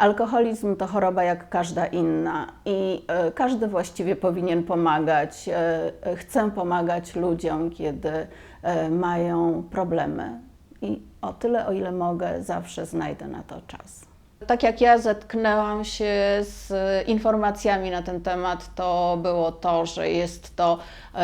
Alkoholizm to choroba jak każda inna i e, każdy właściwie powinien pomagać. E, e, Chcę pomagać ludziom, kiedy mają problemy i o tyle, o ile mogę, zawsze znajdę na to czas. Tak jak ja zetknęłam się z informacjami na ten temat, to było to, że jest to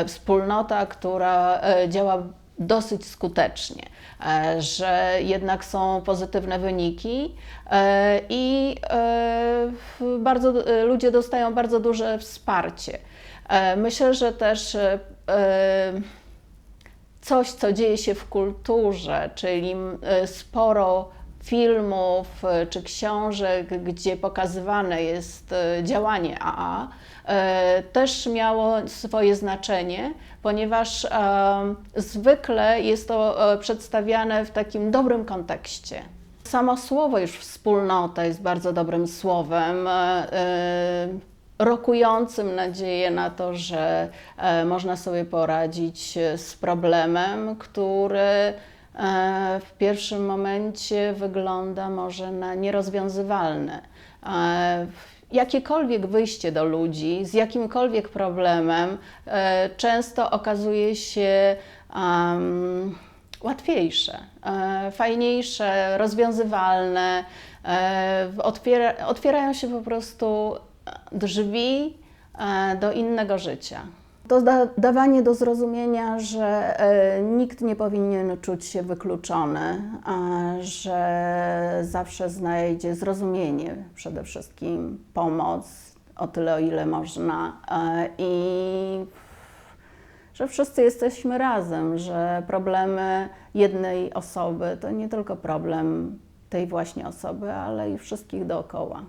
wspólnota, która działa dosyć skutecznie, e, że jednak są pozytywne wyniki e, i e, bardzo, ludzie dostają bardzo duże wsparcie. Myślę, że też coś, co dzieje się w kulturze, czyli sporo filmów e, czy książek, gdzie pokazywane jest e, działanie AA, e, też miało swoje znaczenie, ponieważ zwykle jest to przedstawiane w takim dobrym kontekście. Samo słowo już wspólnota jest bardzo dobrym słowem. rokującym nadzieję na to, że można sobie poradzić z problemem, który w pierwszym momencie wygląda może na nierozwiązywalny. E, Jakiekolwiek wyjście do ludzi z jakimkolwiek problemem e, często okazuje się em, łatwiejsze, e, fajniejsze, rozwiązywalne. e, Otwiera, otwierają się po prostu drzwi e, do innego życia. To da, dawanie do zrozumienia, że e, nikt nie powinien czuć się wykluczony, a że zawsze znajdzie zrozumienie, przede wszystkim pomoc o tyle, o ile można e, i że wszyscy jesteśmy razem, że problemy jednej osoby to nie tylko problem tej właśnie osoby, ale i wszystkich dookoła.